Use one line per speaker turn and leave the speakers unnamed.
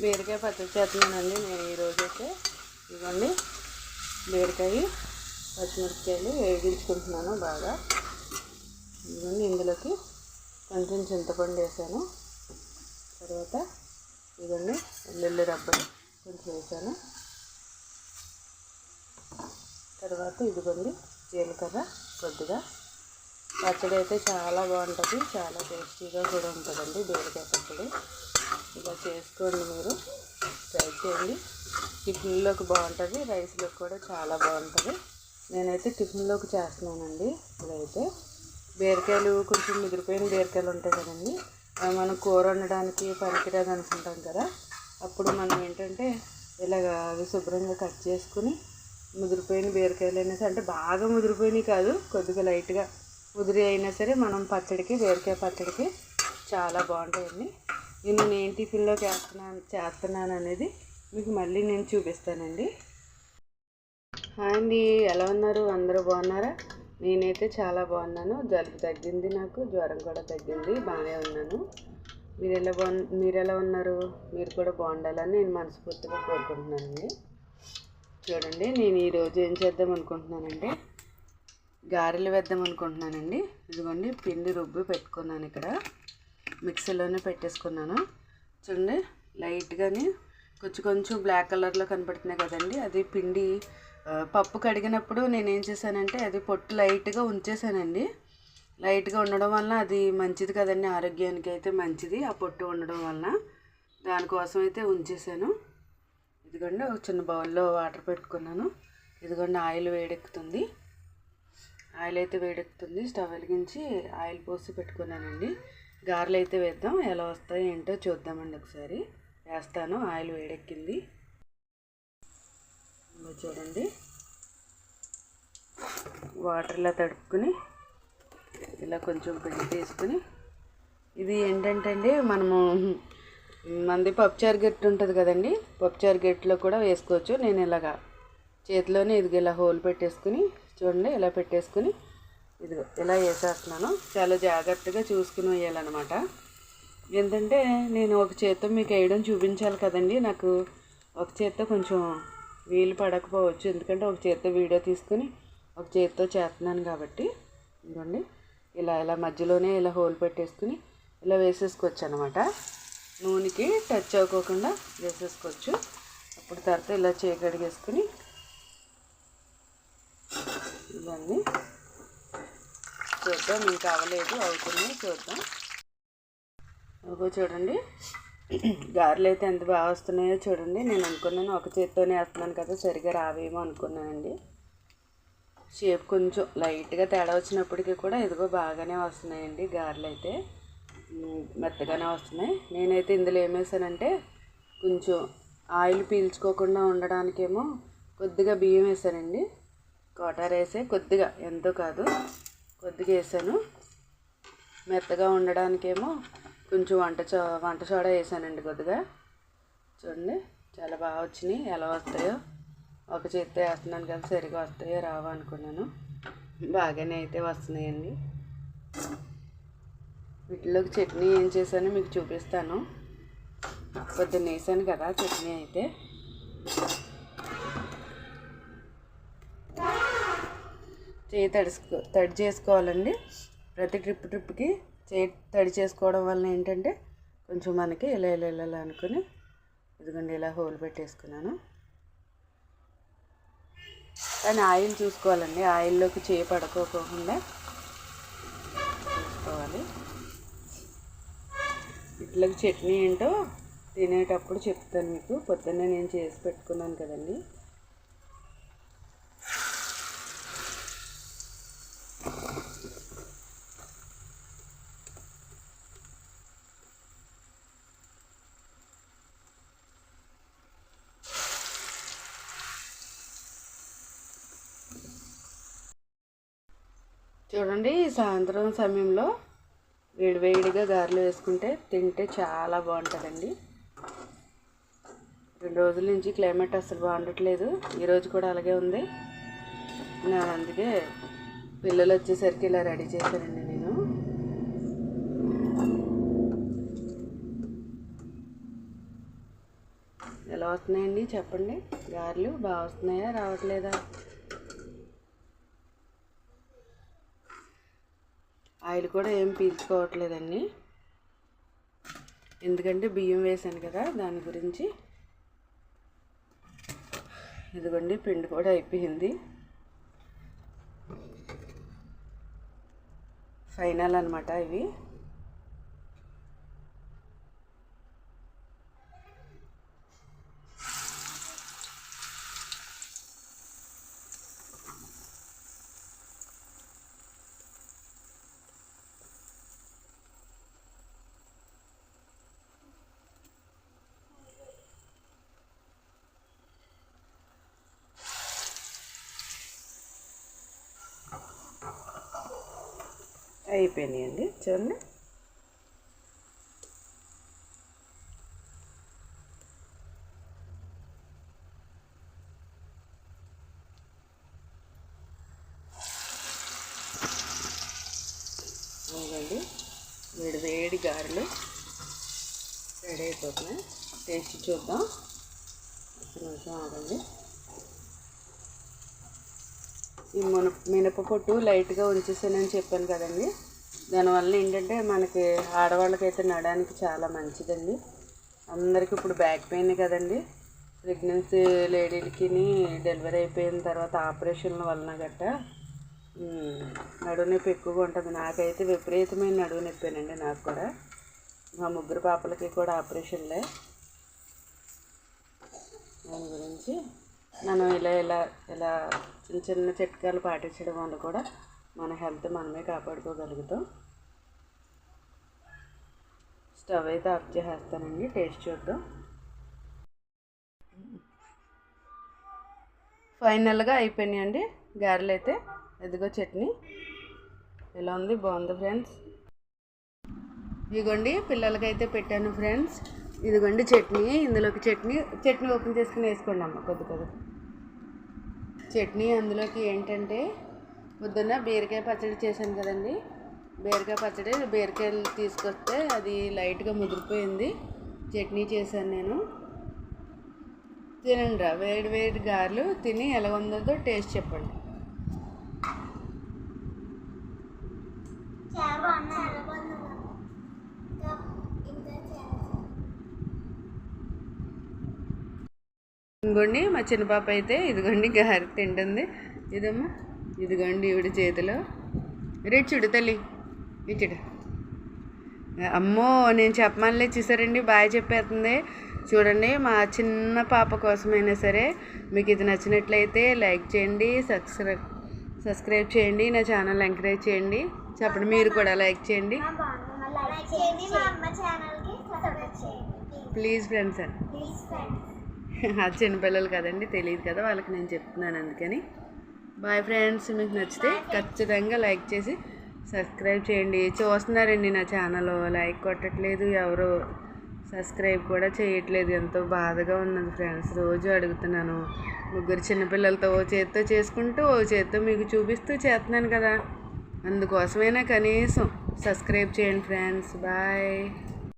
బీరకాయ పచ్చడి చేస్తున్నానండి నేను ఈరోజు అయితే. ఇదిగోండి బీరకాయ పచ్చిమిరపకాయలు వేగించుకుంటున్నాను బాగా. ఇదిగోండి ఇందులోకి కొంచెం చింతపండు వేసాను. తర్వాత ఇదిగోండి వెల్లుల్లి రబ్బలు కొంచెం వేసాను. తర్వాత ఇదిగోండి జీలకర్ర కొద్దిగా పచ్చడి అయితే చాలా బాగుంటుంది చాలా టేస్టీగా కూడా ఉంటుందండి బీరకాయ పచ్చడి ఇలా చేసుకోండి మీరు ట్రై చేయండి. టిఫిన్లోకి బాగుంటుంది రైస్లోకి కూడా చాలా బాగుంటుంది. నేనైతే టిఫిన్లోకి చేస్తున్నానండి ఇదైతే బీరకాయలు కొంచెం ముదిరిపోయిన బీరకాయలు ఉంటాయి కదండి మనం కూర వండడానికి పనికిరాదు అనుకుంటాం కదా. అప్పుడు మనం ఏంటంటే ఇలాగ అవి శుభ్రంగా కట్ చేసుకుని ముదిరిపోయిన బీరకాయలు అనేసి అంటే బాగా ముదిరిపోయినాయి కాదు కొద్దిగా లైట్గా ఉదిరి అయినా సరే మనం పచ్చడికి వేరుకాయ పచ్చడికి చాలా బాగుంటాయండి. ఇది నేను ఏం టిఫిన్లో చేస్తున్నాను చేస్తున్నాను అనేది మీకు మళ్ళీ నేను చూపిస్తానండి. హాయ్ అండి ఎలా ఉన్నారు? అందరూ బాగున్నారా? నేనైతే చాలా బాగున్నాను. జలుబు తగ్గింది నాకు జ్వరం కూడా తగ్గింది బాగానే ఉన్నాను. మీరు ఎలా బాగు మీరు ఎలా ఉన్నారు? మీరు కూడా బాగుండాలని నేను మనస్ఫూర్తిగా కోరుకుంటున్నానండి. చూడండి నేను ఈరోజు ఏం చేద్దాం అనుకుంటున్నానంటే గారెలు వేద్దాం అనుకుంటున్నానండి. ఇదిగోండి పిండి రుబ్బి పెట్టుకున్నాను ఇక్కడ. మిక్సీలోనే పెట్టేసుకున్నాను. చూడండి లైట్గాని కొంచెం కొంచెం బ్లాక్ కలర్లో కనపడుతున్నాయి కదండి. అది పిండి పప్పు కడిగినప్పుడు నేనేం చేశానంటే అది పొట్టు లైట్గా ఉంచేసానండి లైట్గా ఉండడం వలన అది మంచిది కదండి. ఆరోగ్యానికి అయితే మంచిది ఆ పొట్టు ఉండడం వలన. దానికోసం అయితే ఉంచేసాను ఇదిగోండి ఒక చిన్న బౌల్లో వాటర్ పెట్టుకున్నాను. ఇదిగోండి ఆయిల్ వేడెక్కుతుంది. ఆయిల్ అయితే వేడెక్కుతుంది స్టవ్ వెలిగించి ఆయిల్ పోసి పెట్టుకున్నానండి. గారెలు అయితే వేద్దాం ఎలా వస్తాయి ఏంటో చూద్దామండి ఒకసారి. వేస్తాను ఆయిల్ వేడెక్కింది. చూడండి. వాటర్ ఇలా తడుపుకుని ఇలా కొంచెం పిండి తీసుకుని. ఇది ఏంటంటే అండి మనము మంది పప్పుచారు గట్టి ఉంటుంది కదండి పప్పుచారు గట్టిలో కూడా వేసుకోవచ్చు. నేను ఇలాగా చేతిలోనే ఇదిగో ఇలా హోల్ పెట్టేసుకుని చూడండి ఇలా పెట్టేసుకుని ఇదిగో ఇలా వేసేస్తున్నాను. చాలా జాగ్రత్తగా చూసుకుని వేయాలన్నమాట. ఏంటంటే నేను ఒక చేత్తో మీకు వేయడం చూపించాలి కదండి. నాకు ఒక చేత్తో కొంచెం వీలు పడకపోవచ్చు. ఎందుకంటే ఒక చేత్తో వీడియో తీసుకుని ఒక చేత్తో చేస్తున్నాను కాబట్టి. ఇదిగోండి ఇలా ఇలా మధ్యలోనే ఇలా హోల్ పెట్టేసుకుని ఇలా వేసేసుకోవచ్చు అనమాట నూనెకి టచ్ అవ్వకోకుండా వేసేసుకోవచ్చు. అప్పుడు తర్వాత ఇలా చేయి కడిగేసుకుని ఇవన్నీ చూద్దాం ఇంకా అవ్వలేదు అవుతున్నాయి చూద్దాం. ఒక చూడండి. గారెలు అయితే ఎంత బాగా వస్తున్నాయో చూడండి. నేను అనుకున్నాను ఒక చేత్తోనే వేస్తున్నాను కదా సరిగా రావేమో అనుకున్నానండి. షేప్ కొంచెం లైట్గా తేడా వచ్చినప్పటికీ కూడా ఇదిగో బాగానే వస్తున్నాయండి గారెలు అయితే. మెత్తగానే వస్తున్నాయి. నేనైతే ఇందులో ఏం వేసానంటే కొంచెం ఆయిల్ పీల్చుకోకుండా ఉండడానికేమో కొద్దిగా బియ్యం వేసానండి. కోటర్ వేసే కొద్దిగా ఎంతో కాదు కొద్దిగా వేసాను. మెత్తగా ఉండడానికేమో కొంచెం వంట చో వంట సోడా వేసానండి కొద్దిగా. చూడండి చాలా బాగా వచ్చినాయి. ఎలా వస్తాయో ఒక చేత్తో వేస్తున్నాను కదా సరిగా వస్తాయో రావో అనుకున్నాను. బాగానే అయితే వస్తున్నాయండి. వీటిలోకి చట్నీ ఏం చేశానో మీకు చూపిస్తాను. పొద్దున్న వేసాను కదా చట్నీ అయితే. చేయి తడుసుకో తడి చేసుకోవాలండి. ప్రతి ట్రిప్ ట్రిప్కి చేయి తడి చేసుకోవడం వలన ఏంటంటే కొంచెం మనకి ఇలా ఇలా ఇలా ఇలా అనుకుని ఇదిగోండి ఇలా హోల్ పెట్టేసుకున్నాను. కానీ ఆయిల్ చూసుకోవాలండి. ఆయిల్లోకి చేయి పడుకోకుండా చూసుకోవాలి. ఇట్లకి చట్నీ ఏంటో తినేటప్పుడు చెప్తాను మీకు. పొద్దున్నే నేను చేసి పెట్టుకున్నాను కదండి. చూడండి సాయంత్రం సమయంలో వేడివేడిగా గారెలు వేసుకుంటే తింటే చాలా బాగుంటుందండి. రెండు రోజుల నుంచి క్లైమేట్ అసలు బాగుండట్లేదు. ఈరోజు కూడా అలాగే ఉంది. నేను అందుకే పిల్లలు వచ్చేసరికి ఇలా రెడీ చేశానండి నేను. ఎలా వస్తున్నాయండి చెప్పండి? గారెలు బాగా వస్తున్నాయా? రావట్లేదా? ఆయిల్ కూడా ఏం పీల్చుకోవట్లేదండి. ఎందుకంటే బియ్యం వేసాను కదా దాని గురించి. ఇదిగోండి పిండి కూడా అయిపోయింది. ఫైనల్ అనమాట ఇవి. అండి చూడండి. అవునండి వేడి వేడి గారెలు రెడీ అయిపోతున్నాయి. టేస్ట్ చూద్దాం. ఒక నిమిషం ఆగండి. ఈ మున మినపపొట్టు లైట్గా ఉంచేసానని చెప్పాను కదండి. దానివల్ల ఏంటంటే మనకి ఆడవాళ్ళకైతే నడడానికి చాలా మంచిదండి. అందరికీ ఇప్పుడు బ్యాక్ పెయిన్ కదండి. ప్రెగ్నెన్సీ లేడీలకి డెలివరీ అయిపోయిన తర్వాత ఆపరేషన్ల వలన గట్ట నడువు నొప్పి ఎక్కువగా ఉంటుంది. నాకైతే విపరీతమైన నడువు నొప్పేనండి నాకు కూడా. మా ముగ్గురు పాపలకి కూడా ఆపరేషన్లే. దాని గురించి మనం ఇలా ఇలా ఇలా చిన్న చిన్న చిట్కాలు పాటించడం వల్ల కూడా మన హెల్త్ మనమే కాపాడుకోగలుగుతాం. స్టవ్ అయితే ఆఫ్ చేసేస్తానండి టేస్ట్ చూద్దాం. ఫైనల్గా అయిపోయినాయండి గారెలు అయితే ఎదుగో చట్నీ. ఎలా ఉంది? బాగుంది ఫ్రెండ్స్? ఇదిగోండి పిల్లలకైతే పెట్టాను ఫ్రెండ్స్. ఇదిగోండి చట్నీ. ఇందులోకి చట్నీ చట్నీ ఓపెన్ చేసుకుని వేసుకోండి అమ్మ కొద్ది కొద్ది. చట్నీ అందులోకి ఏంటంటే పొద్దున్న బీరకాయ పచ్చడి చేశాను కదండి. బీరకాయ పచ్చడి బీరకాయలు తీసుకొస్తే అది లైట్గా ముదిరిపోయింది. చట్నీ చేశాను నేను. తినండి రా. వేడి వేడి గారెలు తిని ఎలా ఉందో టేస్ట్ చెప్పండి. ఇదిగోండి మా చిన్న పాప అయితే ఇదిగోండి గారి తింటుంది. ఇదమ్మా ఇదిగోండి ఈవిడ చేతిలో. రేటు చూడు తల్లి. ఇచ్చుడు. అమ్మో నేను చెప్పమనిలే చూసారండి బాగా చెప్పేస్తుంది. చూడండి మా చిన్న పాప కోసమైనా సరే మీకు ఇది నచ్చినట్లయితే లైక్ చేయండి సబ్స్క్రైబ్ సబ్స్క్రైబ్ చేయండి నా ఛానల్ ఎంకరేజ్ చేయండి. చెప్పండి మీరు కూడా లైక్ చేయండి. ప్లీజ్ ఫ్రెండ్స్ అండి. అది చిన్నపిల్లలు కదండి తెలియదు కదా వాళ్ళకి నేను చెప్తున్నాను అందుకని. బాయ్ ఫ్రెండ్స్ మీకు నచ్చితే ఖచ్చితంగా లైక్ చేసి సబ్స్క్రైబ్ చేయండి. చూస్తున్నారండి నా ఛానల్ లైక్ కొట్టట్లేదు ఎవరు. సబ్స్క్రైబ్ కూడా చేయట్లేదు. ఎంతో బాధగా ఉన్నది ఫ్రెండ్స్ రోజు అడుగుతున్నాను. ముగ్గురు చిన్నపిల్లలతో ఓ చేత్తో చేసుకుంటూ ఓ చేత్తో మీకు చూపిస్తూ చేస్తున్నాను కదా. అందుకోసమైనా కనీసం సబ్స్క్రైబ్ చేయండి ఫ్రెండ్స్ బాయ్